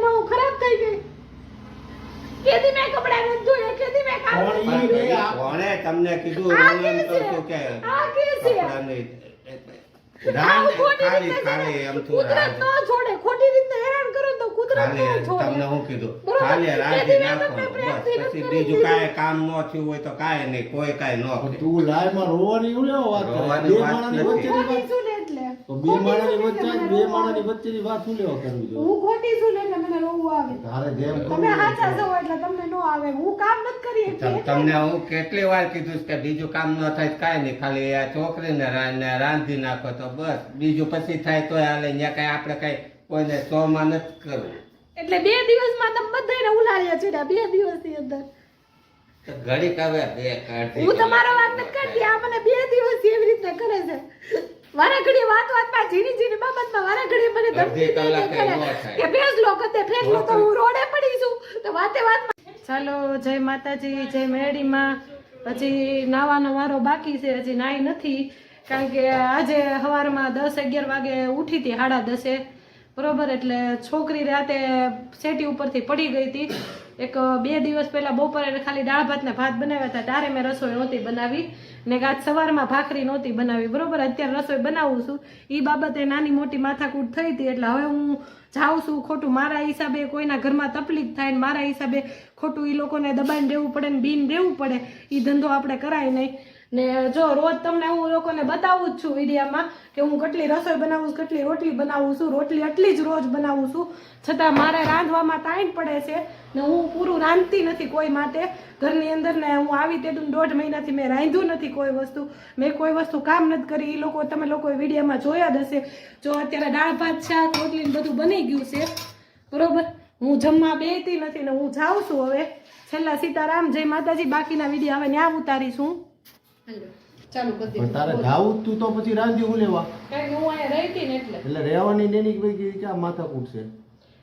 એમાં હું ખરાબ થઈ ગઈ. કેદી મેં કપડા નથી ધોયા કેદી મેં કામ કોણે તમને કીધું? એમ કે છે? આ કે છે? ખોટી ખાલી ખાલી એમ ને, થોડું ન છોડે ખોટી રીતે હેરાન કરો તો કુદરત ન છોડે. તમને હું કીધું? ખાલી રાંધી તેથી મેં તમને નાખવાનું પ્રેમથી બસ પછી બીજું. કાંઈ કામ ન થયું હોય તો કાંઈ નહીં કોઈ કાંઈ ન. તું રોવાની વાત રોવાની બે વાત નથી. તો બે માણસની વચ્ચે ને બે માણસની વચ્ચેની વાત શું લેવા કરવી જોઈએ હું ખોટી છું ને એટલે મને રોવું આવે. તારે જેમ તમે હાચા છો એટલે તમને નો આવે. હું કામ નથી કરી તમ- તમને હું કેટલી વાર કીધું કે બીજું કામ ન થાય કાંઈ નહીં. ખાલી આ છોકરીને રાંધી નાખો તો બસ. બીજું પછી થાય તો હાલે. અહીંયા કાંઈ આપણે કાંઈ કોઈને શોમાં નથી કરવું. એટલે બે દિવસમાં તમે બધાને ઉલાળ્યા છે બે દિવસની અંદર. તો ઘડીક હવે બે કાઢી હું તમારો વાત નથી કરતી. આ મને બે દિવસ એવી રીતે કરે છે. વારા ઘડી વાત વાતમાં જીની જીની બાબતમાં વારા ઘડી મને ધમકી અડધી દે કરે ન ભેસ કે ફેસલો કતે ફેસલો તો હું રોડે પડી છું. તો વાતે વાતમાં ચાલો જય માતાજી જય મેડીમાં હજી નાવાનો વારો બાકી છે હજી નાઈ નથી. કારણ કે આજે સવારમાં દસ અગિયાર વાગે ઉઠી હતી સાડા દસે. બરોબર એટલે છોકરી રાતે સેટી ઉપરથી પડી ગઈ હતી. એક બે દિવસ પહેલાં બપોરે ખાલી દાળ ભાત ને ભાત બનાવ્યા હતા. તારે મેં રસોઈ નહોતી બનાવી. ને આજ સવારમાં ભાખરી નહોતી બનાવી. બરોબર, અત્યારે રસોઈ બનાવું છું. એ બાબતે નાની મોટી માથાકૂટ થઈ હતી, એટલે હવે હું જાઉં છું ખોટું. મારા હિસાબે કોઈના ઘરમાં તકલીફ થાય ને મારા હિસાબે ખોટું એ લોકોને દબાઈને દેવું પડે ને બીન દેવું પડે. એ ધંધો આપણે કરાય નહીં. ને જો રોજ તમને હું લોકોને બતાવું જ છું વિડીયામાં કે હું કેટલી રસોઈ બનાવું છું, કેટલી રોટલી બનાવું છું. રોટલી એટલી જ રોજ બનાવું છું. છતાં મારે રાંધવામાં ટાઈમ પડે છે ને હું પૂરું રાંધતી નથી કોઈ માટે. ઘરની અંદર ને હું આવી તેટલું દોઢ મહિનાથી મેં રાંધ્યું નથી કોઈ વસ્તુ. મેં કોઈ વસ્તુ કામ નથી કરી. એ લોકો તમે લોકોએ વિડીયોમાં જોયા જ હશે. જો અત્યારે દાળ ભાત શાક રોટલી બધું બની ગયું છે. બરોબર? હું જમવા બેતી નથી ને હું જાઉં છું હવે. છેલ્લા સીતારામ જય માતાજી બાકીના વીડિયો હવે ત્યાં ઉતારીશું. ચાલુ કરી તારે જાવું તું તો પછી રાંધી લેવા? કારણ હું અહીંયા રહેતી ને એટલે. એટલે રહેવાની નેની કે માથા કૂટશે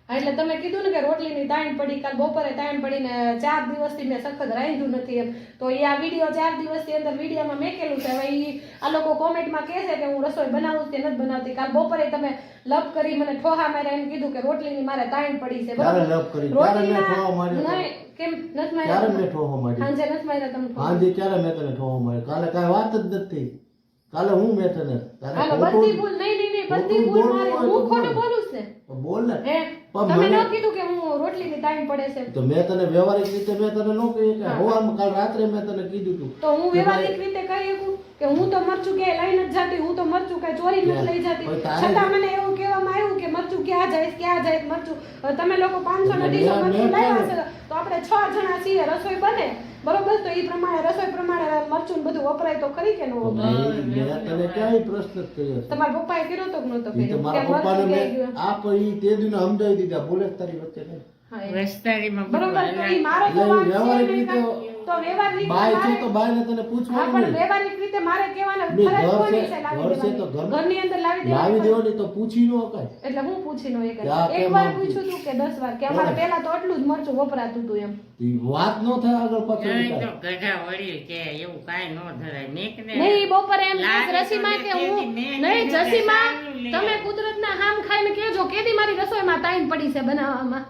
હા, એટલે તમે કીધું ને કે રોટલીની તાણ પડી કાલ બપોરે તાણ પડીને ચાર દિવસથી મેં સખત રાંધ્યું નથી એમ. તો એ આ વીડિયો ચાર દિવસથી અંદર વિડીયોમાં મેકેલું છે. હવે એ આ લોકો કોમેન્ટમાં કહે છે કે હું રસોઈ બનાવું કે નથી બનાવતી. કાલ બપોરે તમે લપ કરી મને ઠોહા માર્યા એમ કીધું કે રોટલીની મારે તાણ પડી છે. બરાબર? કેમ? નથી ક્યારે માર્યા મેં ઠોહો માર્યો? સાંજે નથી માર્યા તમે ઠોહા? આજે મેં તને ઠોહો માર્યો? કાલે કાંઈ વાત જ નથી. કાલે હું મેં તને તારે ખોટું- ભૂલ નહીં બધી ભૂલ મારી હું ખોટું બોલું. છે? બોલ ને. તમે ન કીધું કે હું રોટલીની તાણ પડે છે. તો મેં તને વ્યવહારિક રીતે મેં તને ન કહ્યું કે હવારમાં કાલ રાત્રે મેં તને કીધું તું તો હું વ્યવહારિક રીતે કહી શકું કે હું તો મરચું કે લઈ નથી જતી હું તો મરચું કઈ ચોરી નથી લઈ જતી. છતાં મને એવું કહેવામાં આવ્યું કે મરચું ક્યાં જઈશ ક્યાં જઈશ મરચું? તમે લોકો પાંચસો ને અઢીસો મરચું લાવ્યા. છે તો આપણે છ જણા છીએ રસોઈ બને. બરોબર? તો એ પ્રમાણે રસોઈ પ્રમાણે મરચું બધું વપરાય તો ખરી કે ન વપરાય? ક્યાંય પ્રશ્ન કર્યો તમારા પપ્પાએ કર્યો તો કે તો કર્યો? કે મારા પપ્પાને મેં આ કોઈ તે દિન સમજાવી દીધા બોલે તારી વચ્ચે હા, રસ્તારીમાં બરોબર? તો એ મારો તો વાંક છે તો વ્યવહારિક રીતે બાય છે તો બાય ને તને પૂછવાનું પણ વ્યવહારિક રીતે મારે કહેવાના ફરજ કોની છે, લાવી છે તો ઘરની અંદર લાવી લાવી દેવાની દેવાની તો પૂછી નો કાંઈ એટલે હું પૂછી નો એક વાર પૂછું પૂછ્યું હતું કે દસ વાર કે અમારે પહેલા તો એટલું જ મરચું વપરાતું તું એમ. વાત નો થાય આગળ પછી નહીં તો. ગધા વળી કે એવું કાઈ ન ધરાય. નીક ને નહીં બપોરે એમ રસીમાં કે હું નહીં જસીમાં. તમે કુદરતના હામ ખાઈને કેજો કેદી મારી રસોઈમાં તાઈન પડી છે બનાવવામાં.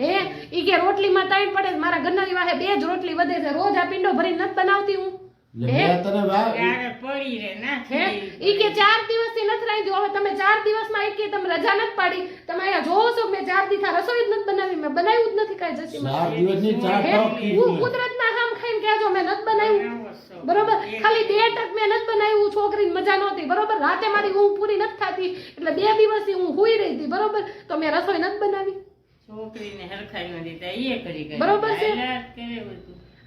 હે? ઈ કે રોટલીમાં તાઈન પડે મારા ઘરના વાહે બે જ રોટલી વધે છે રોજ આ પિંડો ભરીને નથી બનાવતી હું. એટલે હે? મેં તને વા- ક્યારેક પડી રે ના હે? ઈ કે ચાર દિવસથી નથી રાંધ્યું. તમે ચાર દિવસમાં તમે રજા નથી પાડી. તમે અહીંયા જોવો મેં ચાર દિવસ રસોઈ જ નથી બનાવી. મેં બનાવ્યું જ નથી કાંઈ મેં. કુદરતના હામ ખાઈ કેજો મેં નથી બનાવ્યું. બરોબર? ખાલી બે ટક મેં નથી બનાવ્યું છોકરીને મજા નહોતી બરોબર? રાતે મારી ઊંઘ પૂરી નથી થતી એટલે બે દિવસથી હું હુઈ રહી હતી બરોબર? તો મેં રસોઈ નથી બનાવી. છોકરીને હરખાઈ ન એ કરી બરોબર છે?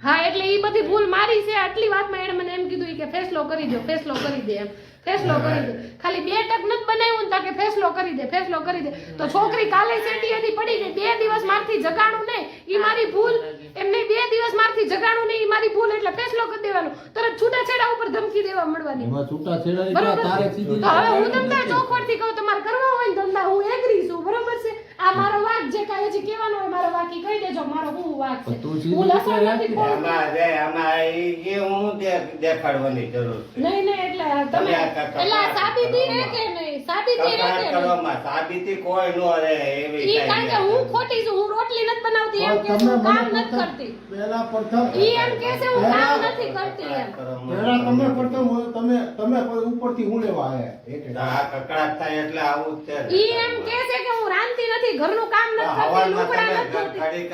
હા એટલે એ બધી ભૂલ મારી છે આટલી વાતમાં એણે મને એમ કીધું કે ફેસલો કરી દો ફેસલો કરી દે એમ. ફેસલો કરી દે. ખાલી બે ટક નથી બનાવ્યું તા કે ફેસલો કરી દે ફેસલો કરી દે. તો છોકરી કાલે સેટી હતી પડી ગઈ. બે દિવસ મારથી જગાડું નહીં. ઈ મારી ભૂલ. એમને બે દિવસ મારથી જગાડું નહીં. ઈ મારી ભૂલ એટલે ફેસલો કરી દેવાનો. તરત છૂટાછેડા ઉપર ધમકી દેવા મળવાની. એમાં છૂટા છેડાની બરોબર? તારે સીધી હવે હું તમને ચોખવટથી કહું તમારે કરવા હોય ને ધંધા હું એગ્રી છું. બરોબર છે? આ મારો વાક જે કાંઈ હજી કેવાનો હોય મારો વાકી કહી દેજો મારો હું વાક છે? હું લસણ નથી. આમાં જે આમાં એ- હું દે- દેખાડવાની જરૂર છે. નહીં નહીં એટલે તમે તમે આ કાકા એટલે સાબિતી રહે કે નહીં. સાબિતી કરવામાં સાબિતી કોઈ નો રહે એવી ઈ કારણ કે હું ખોટી છું હું રોટલી નથી બનાવતી એમ કે હું કામ નથી કરતી. પહેલા પ્રથમ ઈ એમ કે છે હું કામ નથી કરતી એમ. પહેલા તમે પ્રથમ તમે તમે ઉપરથી હું લેવા આયા એટલે આ કકળાટ થાય એટલે આવું જ છે ઈ એમ કે છે કે હું રાંધતી નથી ઘરનું કામ નથી કરતી લુગડા તમે નથી ધોતી. ઘડીક,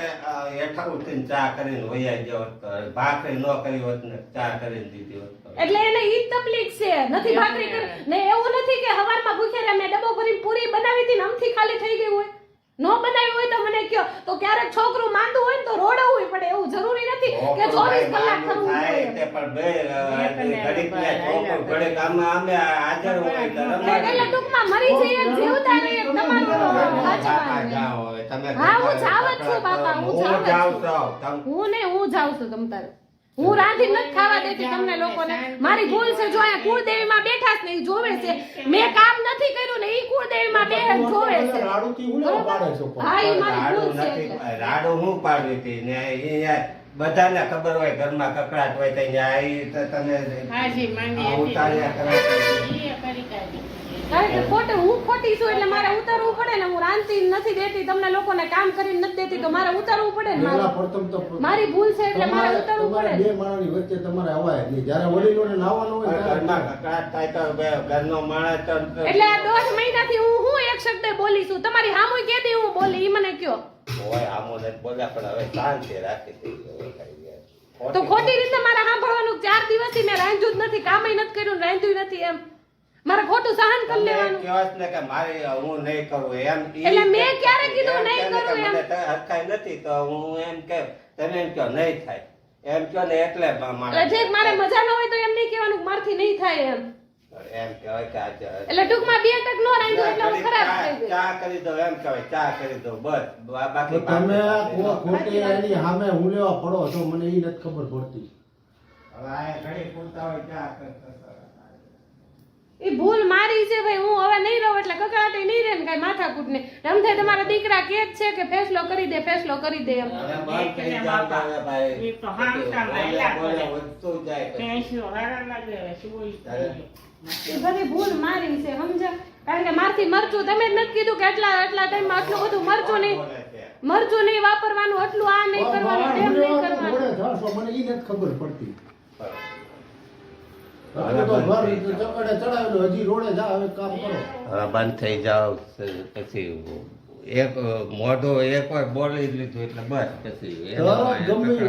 હેઠા ઉઠીને ચા કરીને જાઓ. તો ભાખરી ન કરી હોત ને ચા કરીને દીધી હોત એટલે એને ઈ તકલીફ નથી ભાખરી કરી. ને એવું નથી કે હવારમાં ભૂખ્યા મેં ડબ્બો ભરીને પૂરી બનાવી હતી ને આમથી ખાલી થઈ ગઈ હોય. નો બનાવી હોય તો મને કયો તો ક્યારેક છોકરું માંદું હોય ને તો રોડવું પડે એવું જરૂરી નથી કે છોકરો ચોવીસ ભાઈ કલાક માંદું કરવું પડે તે પણ બે, ઘડીક ને છોકરું બરાબર. ઘડીક આમાં હાજર હોય એટલે ટૂંકમાં મરી જઈએ જીવતા રહીએ તમારું હવે, તમે હા, હું જાવ છું, બાપા, હું જાવ છું. હું ને હું જાઉં છું તમ તારે. હું રાંધી નથી ખાવા દેતી તમને લોકોને. મારી ભૂલ છે જો અહીંયા કુળદેવીમાં બેઠા છે ને ઈ જોવે છે. મેં કામ નથી કર્યું ને એ કુળદેવી માં બે જોવે છે. રાડુથી હું પાડે છો હા એ મારી ભૂલ છે રાડો હું પાડવી હતી ને અહીંયા બધાને ખબર હોય ઘરમાં કકડાટ હોય તો અહીંયા આવી તો તમે હાજી માંગી ઉતાર્યા કરે એ. કારણ કે ખોટે હું ખોટી છું એટલે મારે ઉતારવું પડે ને હું રાંધી નથી દેતી તમને લોકોને કામ કરીને નથી દેતી તો મારે ઉતારવું પડે ને મારે. મારી ભૂલ છે એટલે મારે ઉતારવું પડે. બે માણસની વચ્ચે તમારે અવાય નહીં. જ્યારે વડીલોને નાવાનું હોય ઘરના ઘરનો માણસ એટલે આ દોઢ મહિનાથી હું હું એક શબ્દ બોલી છું? તમારી હામુય કેદી હું બોલી ઈ મને કયો. હોય હામો નથી બોલ્યા પણ હવે શાંતિ રાખી દીધી. તો ખોટી રીતે મારે સાંભળવાનું ચાર દિવસથી મેં રાંધ્યું જ નથી કામય નથી કર્યું રાંધ્યું નથી એમ. મારે ખોટું સહન કરી લેવાનું. કહો છો ને કે મારે હું નહીં કરું એમ. એટલે મેં ક્યારે કીધું નહીં કે કે કરું એમ? હરખાઈ નથી તો હું એમ કે તને એમ કહો નહીં થાય. એમ કહો ને એટલે મારે જે મારે મજા ન હોય તો એમ નહીં કહેવાનું મારથી નહીં થાય એમ. એમ કહેવાય કે આજે એટલે ટૂંકમાં બે ટક નો રાંધ્યું એટલે હું ખરાબ થઈ ગઈ. ચા કરી દો એમ કહેવાય ચા કરી દો બસ. બાકી તમે આ ખોટી એની સામે હું લેવા પડો છો મને એ નથી ખબર પડતી. હવે આ ઘણી પૂરતા હોય ચા કર- કર- કર. એ ભૂલ મારી છે ભાઈ હું હવે નહીં રહું એટલે કકડાટી નહીં રહે ને કઈ માથાકૂટ ને એમ થાય તમારા દીકરા કે છે કે ફેસલો કરી દે ફેસલો કરી દે એમ. હવે બંધ એ? એ ભૂલ મારી છે સમજા કારણ કે મારથી મરચું તમે જ નથી કીધું કે એટલા એટલા ટાઈમમાં આટલું બધું મરચું નહીં મરચું નહીં વાપરવાનું આટલું આ નહીં કરવાનું તેમ નહીં કરવાનું. મને ઈ નથી ખબર પડતી. બંધ થઈ જાવ પછી એક મોઢો એક વાર બોલી લીધું એટલે બસ પછી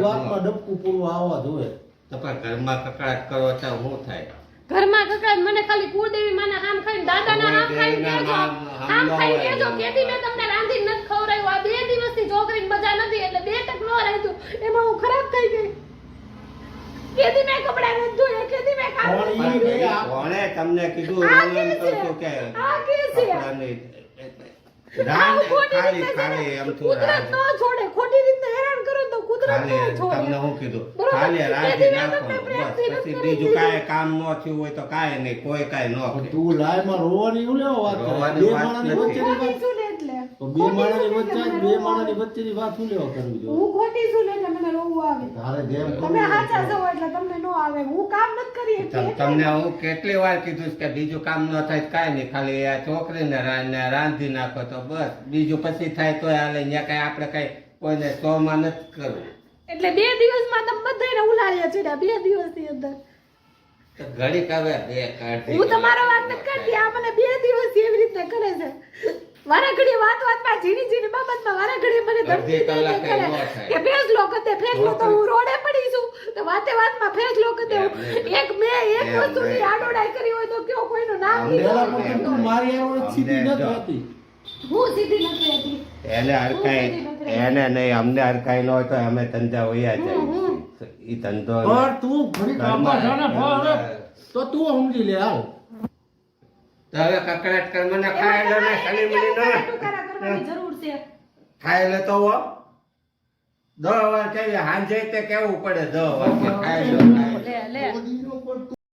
વાતમાં ડબકું પૂરું આવવા જોઈએ તો પણ ઘરમાં કકડાટ કરો તો શું થાય? ઘરમાં કકડાટ મને ખાલી કુળદેવી માને આમ ખાઈને દાદાના હામ ખાઈને કેજો ન ખાઈને. કેજો કેદી મેં તમને રાંધી નથી ખવરાયું આ બે દિવસથી છોકરીને મજા નથી એટલે બે ટક નો રાંધ્યું. એમાં હું ખરાબ થઈ ગઈ. કેતી મેં કપડા નથી ધોયા કેદી મેં કામ પણ નથી ઈ કર્યું. બે આ- કોણે તમને કીધું રોલન કરતો કે? કપડાની ખોટી ખાલી રીતે ખાલી એમ તો. છોડે. ખોટી રીતે હેરાન કરો તો કુદરત નો છોડે. તમને હું કીધું? ખાલી નાખવાનું પ્રેમથી બસ પછી બીજું. કાંઈ કામ ન થયું હોય તો કાંઈ નહીં કોઈ કાંઈ ન તું લાયમાં રોવાની હું વાત રોવાની વાત નથી. તો બે માણસની વચ્ચે બે માણસની આવે. વચ્ચેની વાત હું લેવા કરવી જોઈએ? હું ખોટી છું ને એટલે મને રોવું આવે? તારે જેમ તમે સાચા છો એટલે તમને નો આવે. હું કામ નથી કરી તમને હું કેટલી વાર કીધું કે બીજું કામ ન થાય કાંઈ નહીં ખાલી આ છોકરીને ને રાંધી નાખો તો બસ. બીજું પછી થાય તો હાલે ત્યાં કાંઈ આપણે કાંઈ કોઈને સોમાં નથી કરવું. એટલે બે દિવસમાં તમે બધાને ઉલાડ્યા છે બે દિવસની અંદર. તો ઘડીક હવે બે કાઢી હું તમારો વાત નથી કરતી આ મને બે દિવસ એવી રીતે કરે છે. વારા ઘડી વાત વાતમાં ઝીણી ઝીણી બાબતમાં વારા ઘડી મને ધમકી દે અડધી કે કલાકે લો કતે થાય. કે ફેસલો કરતે ફેસલો તો હું રોડે પડી છું તો વાતે વાતમાં કરતે એમ નહીં. એક મેં એક વસ્તુની આડોડાઈ કરી હોય તો કયો કોઈનું નામ લીધું હોય તો. મારી આવડત સીધી નથી જો. હું સીધી નથી હતી એને હરકાઈ એને નહીં અમને હરકાઈ ન હોય તો અમે ધંધા હમ. જાય ઈ ધંધો પણ તું ઘડી ને હવે તો તું સમજી લે હાલ તો હવે કકડાટ કર મને ખાય લે ને ખાલી એમાં ન ટુકારા જરૂર છે. ખાય લે તો હો. દો વાર કહીએ હાંજે તે કેવું પડે? દહ વાર કે